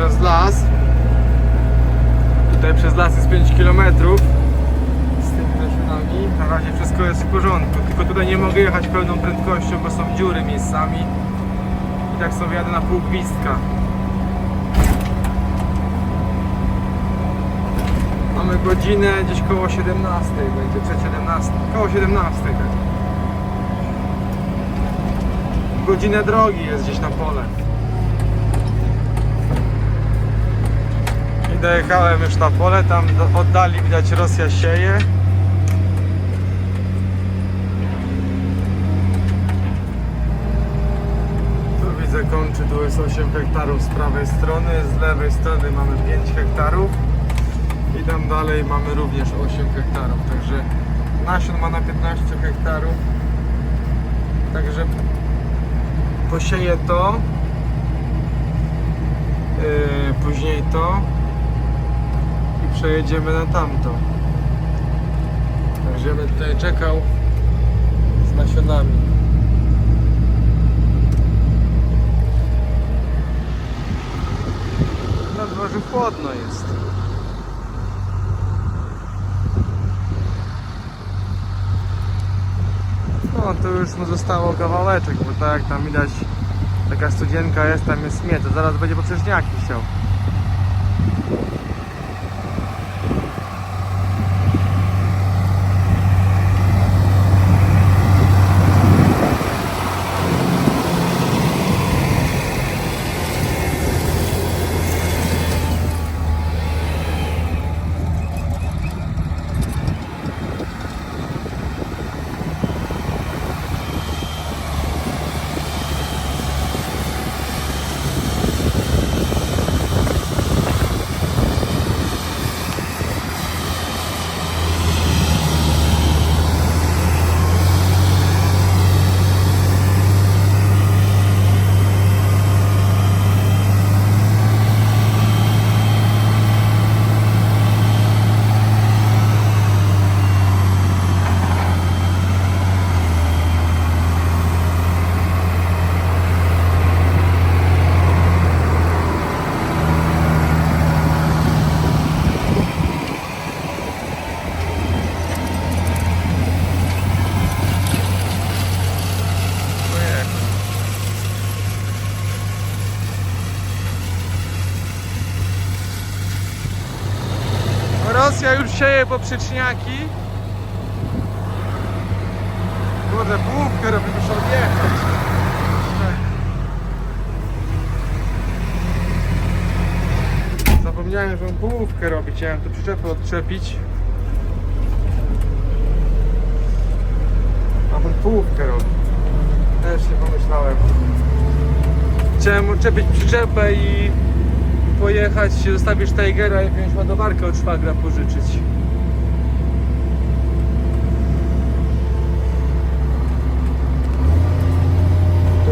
przez las. Tutaj przez las jest 5 km z tymi nasionami. Na razie wszystko jest w porządku, tylko tutaj nie mogę jechać pełną prędkością, bo są dziury miejscami. I tak sobie jadę na pół gwizdka. Mamy godzinę gdzieś koło 17, będzie przed 17, koło 17 tak. Godzinę drogi jest gdzieś na pole. Dojechałem już na pole, tam oddali widać Rosja sieje. Tu widzę kończy, tu jest 8 hektarów z prawej strony, z lewej strony mamy 5 hektarów. I tam dalej mamy również 8 hektarów, także nasion ma na 15 hektarów. Także posieję to, yy, później to przejedziemy na tamto. Także będę tutaj czekał z nasionami. Na dworzu chłodno jest. No to już mu zostało kawałeczek, bo tak jak tam widać taka studzienka jest, tam jest miedź, zaraz będzie poprzeczniaki chciał. Ojej. Rosja już sieje poprzeczniaki. Kurde, połówkę robi, muszę odjechać. Zapomniałem, że mam połówkę robić. Chciałem tu przyczepę odczepić. A on połówkę robi. Też nie pomyślałem. Chciałem odczepić przyczepę i pojechać, zostawić Tigera i wziąć ładowarkę od szwagra pożyczyć.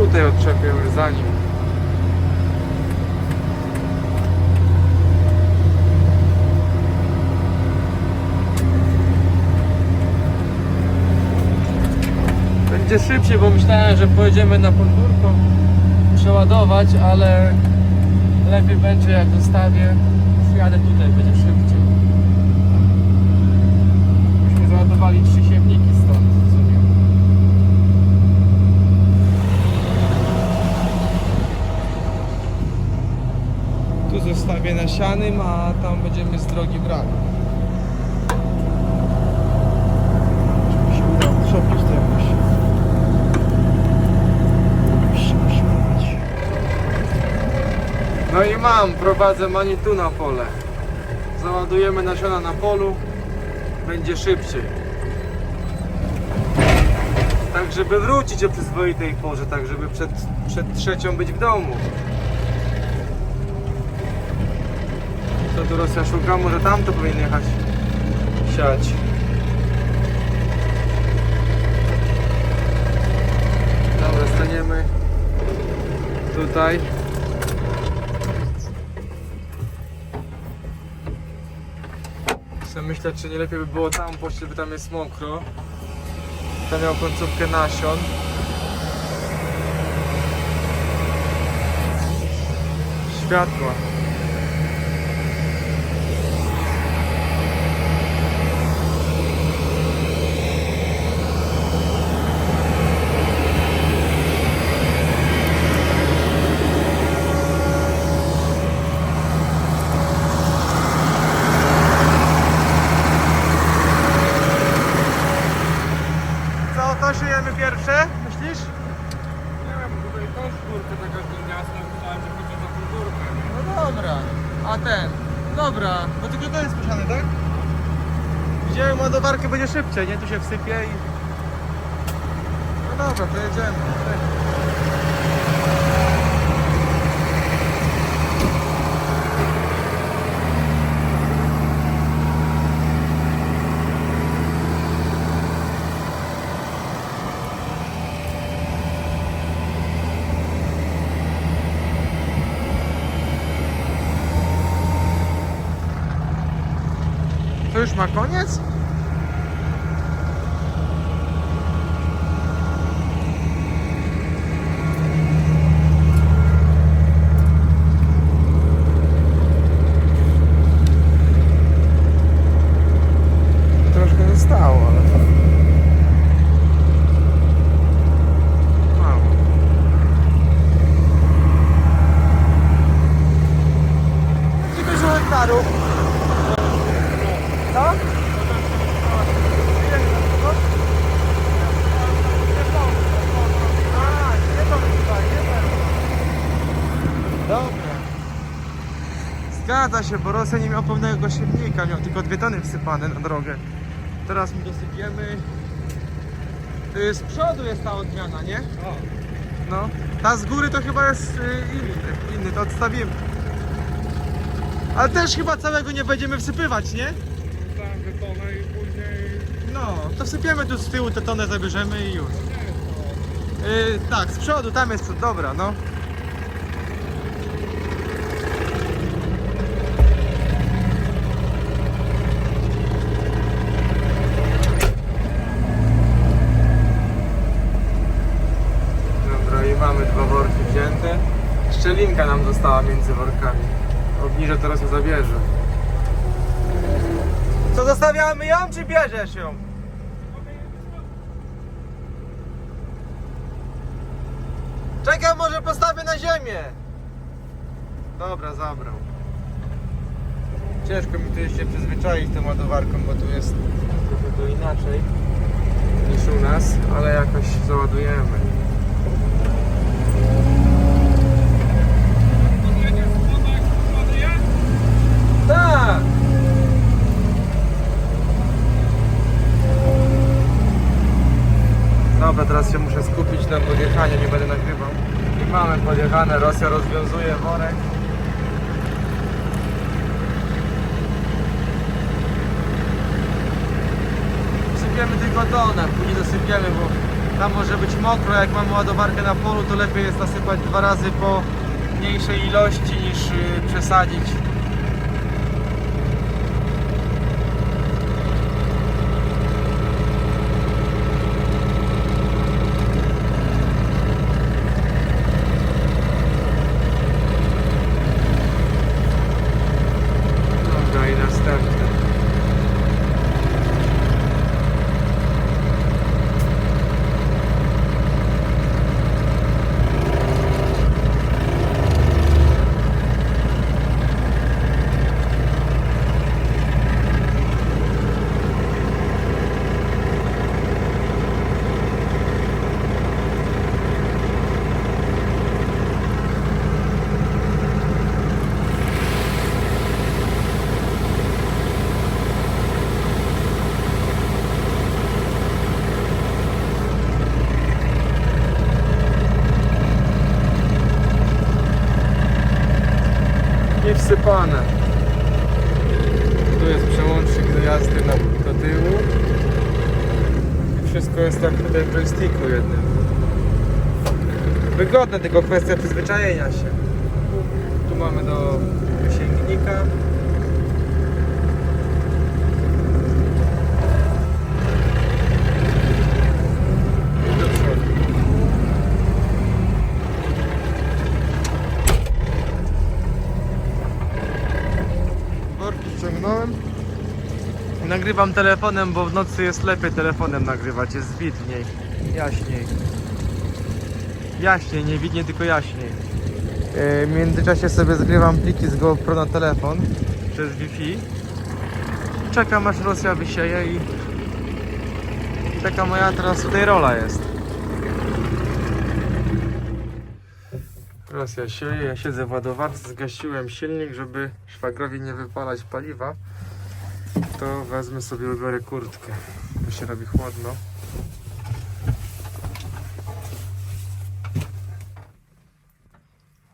Tutaj odczepię już za nim. Będzie szybciej, bo myślałem, że pojedziemy na podwórko przeładować, ale lepiej będzie jak zostawię. Jadę tutaj, będzie szybciej. Myśmy załadowali trzy siewniki stąd. w sumie. Tu zostawię na a tam będziemy z drogi brali. Żeby się udało przepić to jakoś. No i mam, prowadzę manitu na pole. Załadujemy nasiona na polu, będzie szybciej. Tak, żeby wrócić o przyzwoitej porze, tak żeby przed, przed trzecią być w domu. Co tu Rosja szuka? Może tamto powinien jechać siać. Dobra, staniemy tutaj. Myślę, czy nie lepiej by było tam pościć, by tam jest mokro. Tam miał końcówkę nasion. Światła. górka taka gimnasta, myślałem, że chodzi na tą górkę. nie? No dobra, a ten, dobra, bo tylko to jest puszczane, tak? Widziałem ładowarkę, będzie szybciej, nie? Tu się wsypie i... No dobra, to jedziemy. Ma koniec? Troszkę zostało, ale... Mało. Tylko że hektarów. Co? Dobra. Rosja nie miał pełnego silnika, miał tylko dwie tony wsypane na drogę. Teraz my dosypiemy. Y, Z przodu jest ta odmiana, nie? O, No. Ta z góry to chyba jest y, inny, inny, to odstawimy. Ale też chyba całego nie będziemy wsypywać, nie? tam wytonę i później... No, to wsypiemy tu z tyłu, tę tonę zabierzemy i już. Yy, tak, z przodu, tam jest dobra, no. Dobra, i mamy dwa worki wzięte. Szczelinka nam została między workami. Obniżę, teraz ją zabierze. Co zostawiamy ją, czy bierzesz ją? Czekaj, może postawię na ziemię. Dobra, zabrał. Ciężko mi tu jeszcze przyzwyczaić tą ładowarką, bo tu jest trochę to inaczej niż u nas, ale jakoś załadujemy. Dobra, teraz się muszę skupić na podjechaniu, nie będę nagrywał. I mamy podjechane, Rosja rozwiązuje worek. Sypiemy tylko tonę, później dosypiemy, bo tam może być mokro, jak mamy ładowarkę na polu, to lepiej jest nasypać dwa razy po mniejszej ilości niż yy, przesadzić. Dobra i następny. Nie wsypane. Tu jest przełącznik do jazdy na, do tyłu. I wszystko jest tak tutaj w joysticku jednym. Wygodne, tylko kwestia przyzwyczajenia się. Tu mamy do wysięgnika. I do przodu. Worki ściągnąłem. Nagrywam telefonem, bo w nocy jest lepiej telefonem nagrywać, jest widniej, jaśniej. Jaśniej, nie widniej, tylko jaśniej. E, W międzyczasie sobie zgrywam pliki z GoPro na telefon przez Wi-Fi. Czekam aż Rosja wysieje i, i taka moja teraz tutaj rola jest. Teraz ja sieję, ja siedzę w ładowarce, zgasiłem silnik, żeby szwagrowi nie wypalać paliwa. To wezmę sobie, ubiorę kurtkę, bo się robi chłodno.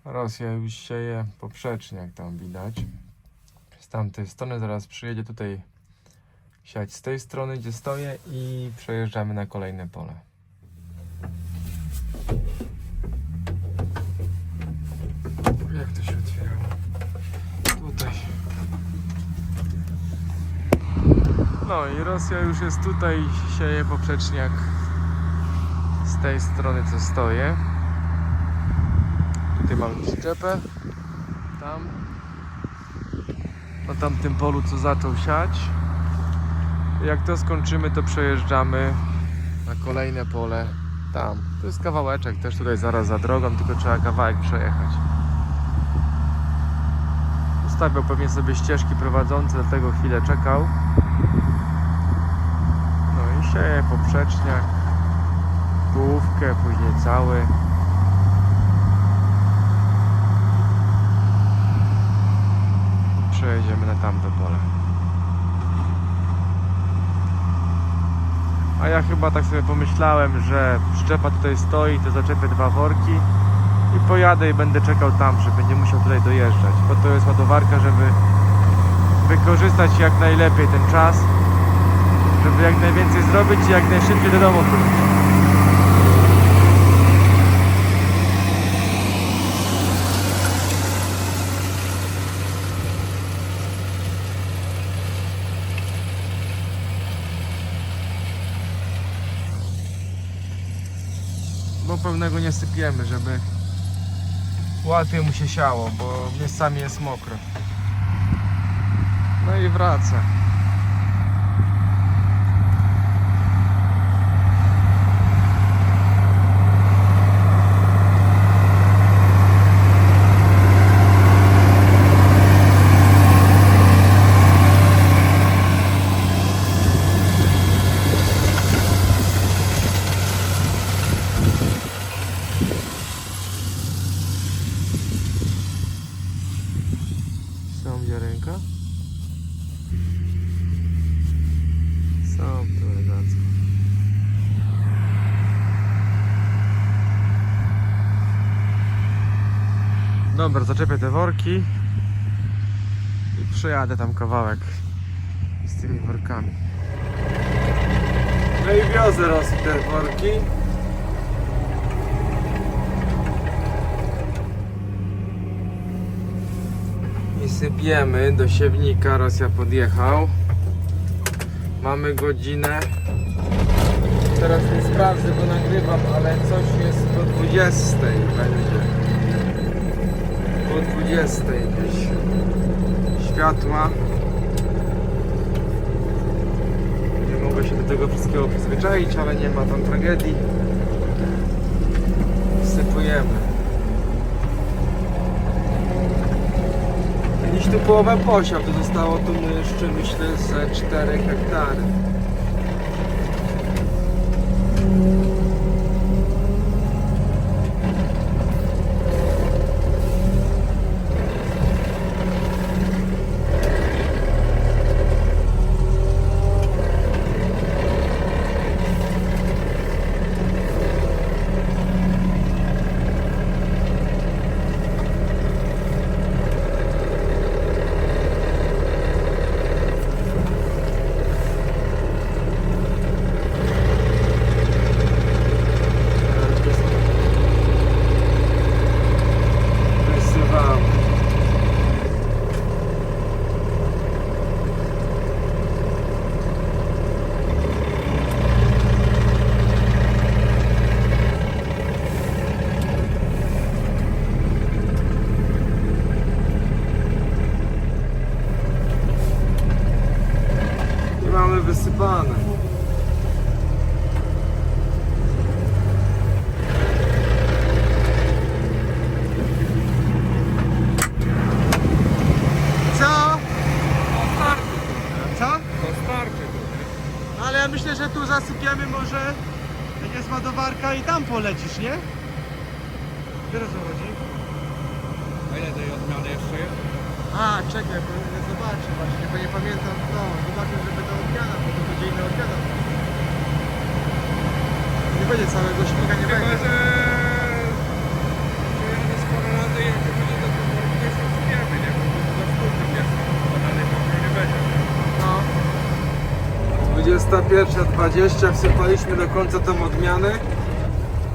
Rosja już sieje poprzecznie, jak tam widać. Z tamtej strony zaraz przyjedzie tutaj siać z tej strony, gdzie stoję i przejeżdżamy na kolejne pole. Jak to się otwierało? Tutaj. No i Rosja już jest tutaj, sieje poprzeczniak z tej strony, co stoję. Tutaj mamy przyczepę. Tam. Na tamtym polu, co zaczął siać. Jak to skończymy, to przejeżdżamy na kolejne pole tam. To jest kawałeczek, też tutaj zaraz za drogą, tylko trzeba kawałek przejechać. Ustawiał pewnie sobie ścieżki prowadzące, dlatego chwilę czekał. Sieje poprzeczniak, połówkę, później cały. Przejedziemy na tamte pole. A ja chyba tak sobie pomyślałem, że przyczepa tutaj stoi, to zaczepię dwa worki i pojadę i będę czekał tam, żeby nie musiał tutaj dojeżdżać. Bo to jest ładowarka, żeby wykorzystać jak najlepiej ten czas, żeby jak najwięcej zrobić i jak najszybciej do domu wrócić. Bo pełnego nie sypiemy, żeby łatwiej mu się siało, bo miejscami jest mokro. No i wraca. Są ziarenka? Są tu elegancko. Zaczepię te worki i przejadę tam kawałek z tymi workami. No i wiozę raz te worki. I sypiemy do siewnika, Rosja podjechał. Mamy godzinę. Teraz nie sprawdzę, bo nagrywam, ale coś jest po 20 będzie. Po 20 gdzieś. Światła. Nie mogę się do tego wszystkiego przyzwyczaić, ale nie ma tam tragedii. Sypujemy. Kiedyś tu połowę posiał, to zostało tu jeszcze myślę ze 4 hektary. Wysyłam. I wysypane. Co? Co? Ale ja myślę, że tu zasypiemy może jak jest ładowarka i tam polecisz, nie? Wiesz o co chodzi? A ile tej odmiany jeszcze jest? A, czekaj, bo nie zobaczę właśnie, bo nie pamiętam no, zobaczę, żeby to odmiana, bo to będzie inna odmiana. Nie będzie całego śmiga, nie Chyba, będzie. że... że jadę sporo razy i jak się będzie do tego gdzieś rozwiemy, nie? Bo to za sztukę jest, bo dalej mokro nie będzie. No. 21.20 wsypaliśmy do końca tą odmianę.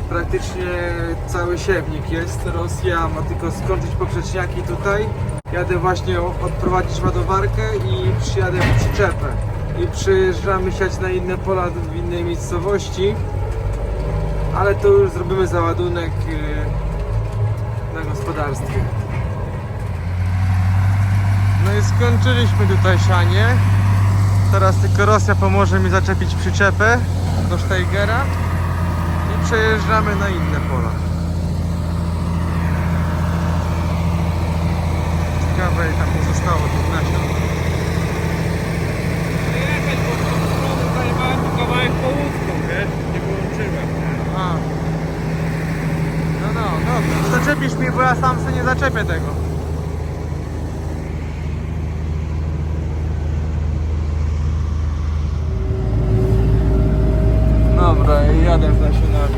Praktycznie cały siewnik jest. Rosja ma tylko skończyć poprzeczniaki tutaj. Jadę właśnie odprowadzić ładowarkę i przyjadę przyczepę. I przyjeżdżamy siać na inne pola w innej miejscowości. Ale to już zrobimy załadunek yy, na gospodarstwie. No i skończyliśmy tutaj sianie. Teraz tylko Rosja pomoże mi zaczepić przyczepę do Steigera i przejeżdżamy na inne pola. Ciekawe ile tam pozostało tych nasion. Jechać, bo tą stronę zajmowałem tu kawałek połówką, wiesz? Nie wyłączyłem. A. No no, dobrze. Zaczepisz mi, bo ja sam sobie nie zaczepię tego. Dobra, jadę w nasionarzu.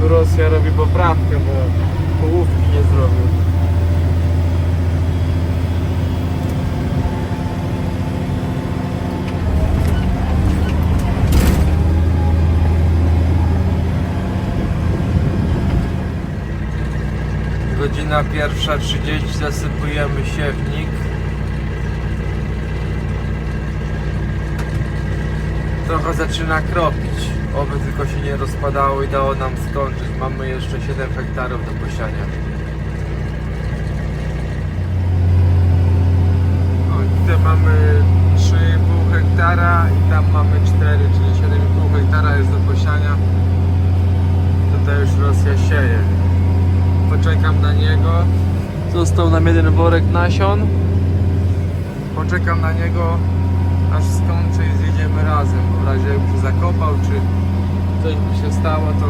Tu Rosja robi poprawkę, bo połówki nie zrobił. Godzina pierwsza 30 zasypujemy siewnik. Trochę zaczyna kropić. Oby tylko się nie rozpadało i dało nam skończyć. Mamy jeszcze 7 hektarów do posiania. O, tutaj mamy 3,5 hektara i tam mamy 4, czyli 7,5 hektara jest do posiania. Tutaj już Rosja sieje. Poczekam na niego. Został nam jeden worek nasion. Poczekam na niego aż skończy i zjedziemy razem. W razie jakby zakopał, czy coś by się stało, to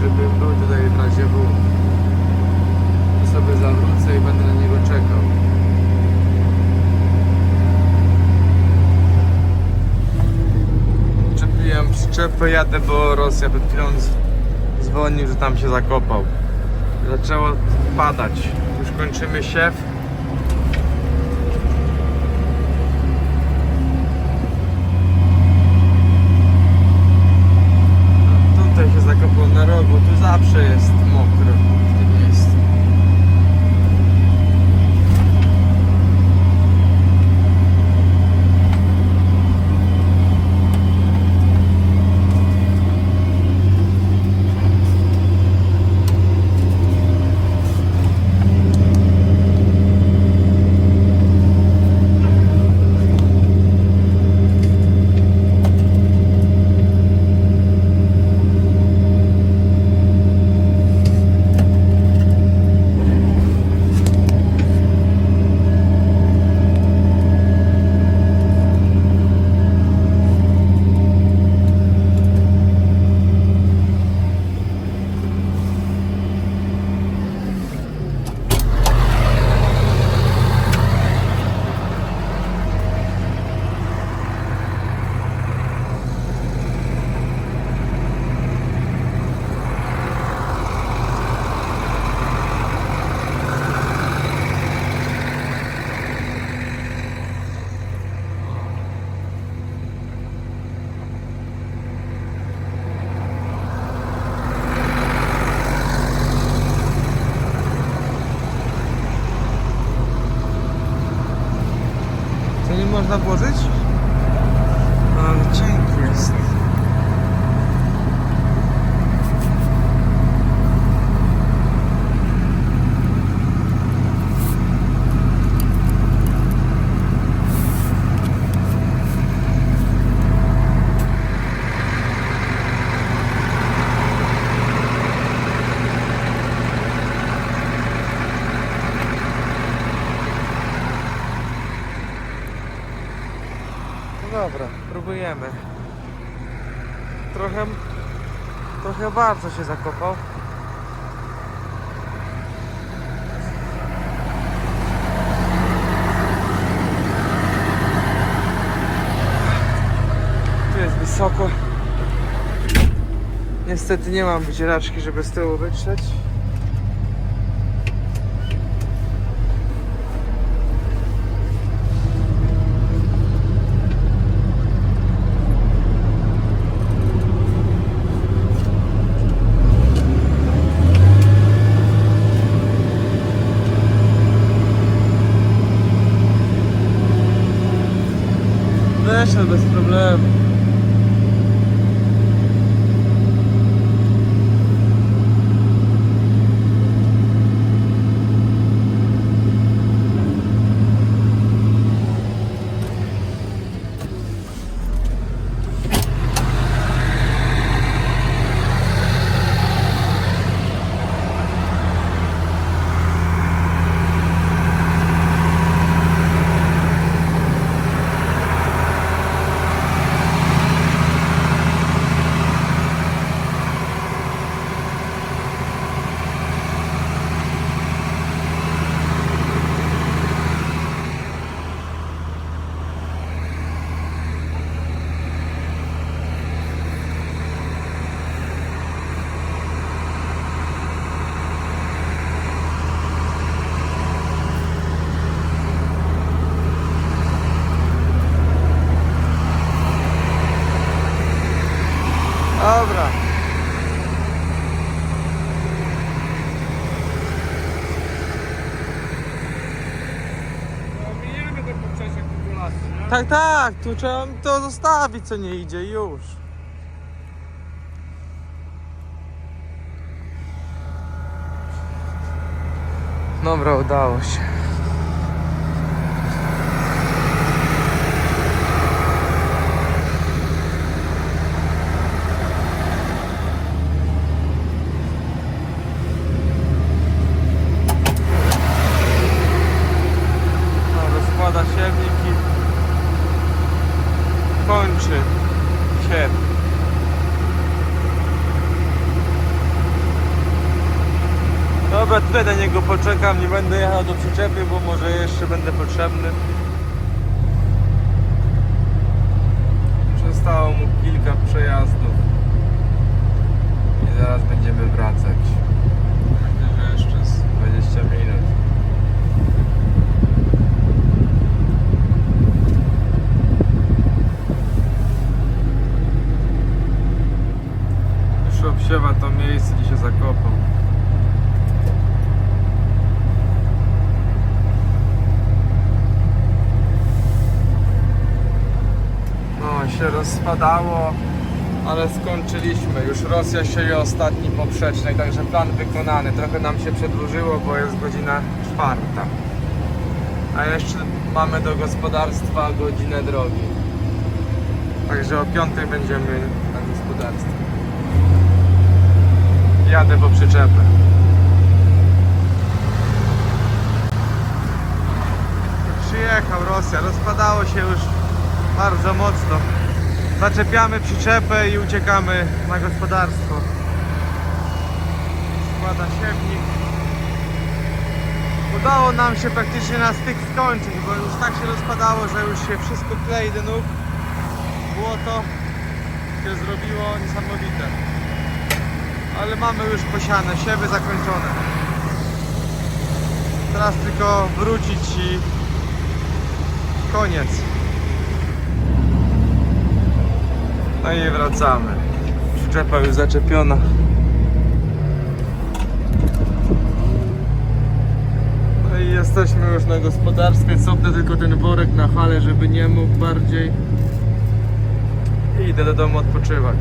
żeby był tutaj w razie W. To sobie zawrócę i będę na niego czekał. Czepiłem przyczepę, jadę, bo Rosja przed chwilą dzwonił, że tam się zakopał. Zaczęło padać. Już kończymy siew. Próbujemy. Trochę, trochę bardzo się zakopał. Tu jest wysoko. Niestety nie mam wycieraczki, żeby z tyłu wytrzeć. Bez problemu. Tak, tak, tu trzeba to zostawić, co nie idzie, już. Dobra, udało się. No, rozkłada siewnik i kończy siew. Dobra, tutaj na niego poczekam, nie będę jechał do przyczepy, bo może jeszcze będę potrzebny. Przestało mu kilka przejazdów i zaraz będziemy wracać. Myślę, że jeszcze z 20 minut. Już obsiewa to miejsce, gdzie się zakopał. No, się rozpadało, ale skończyliśmy. Już Rosja sieje ostatni poprzecznej, także plan wykonany. Trochę nam się przedłużyło, bo jest godzina czwarta. A jeszcze mamy do gospodarstwa godzinę drogi. Także o piątej będziemy na gospodarstwie. Jadę po przyczepę. Przyjechał Rosja, rozpadało się już bardzo mocno. Zaczepiamy przyczepę i uciekamy na gospodarstwo. Składa siewnik. Udało nam się praktycznie na styk skończyć, bo już tak się rozpadało, że już się wszystko klei do nóg. Błoto się zrobiło niesamowite. Ale mamy już posiane, siewy zakończone. Teraz tylko wrócić i koniec. No i wracamy. Przyczepa już zaczepiona. No i jesteśmy już na gospodarstwie. Cofnę tylko ten worek na halę, żeby nie mógł bardziej. I idę do domu odpoczywać.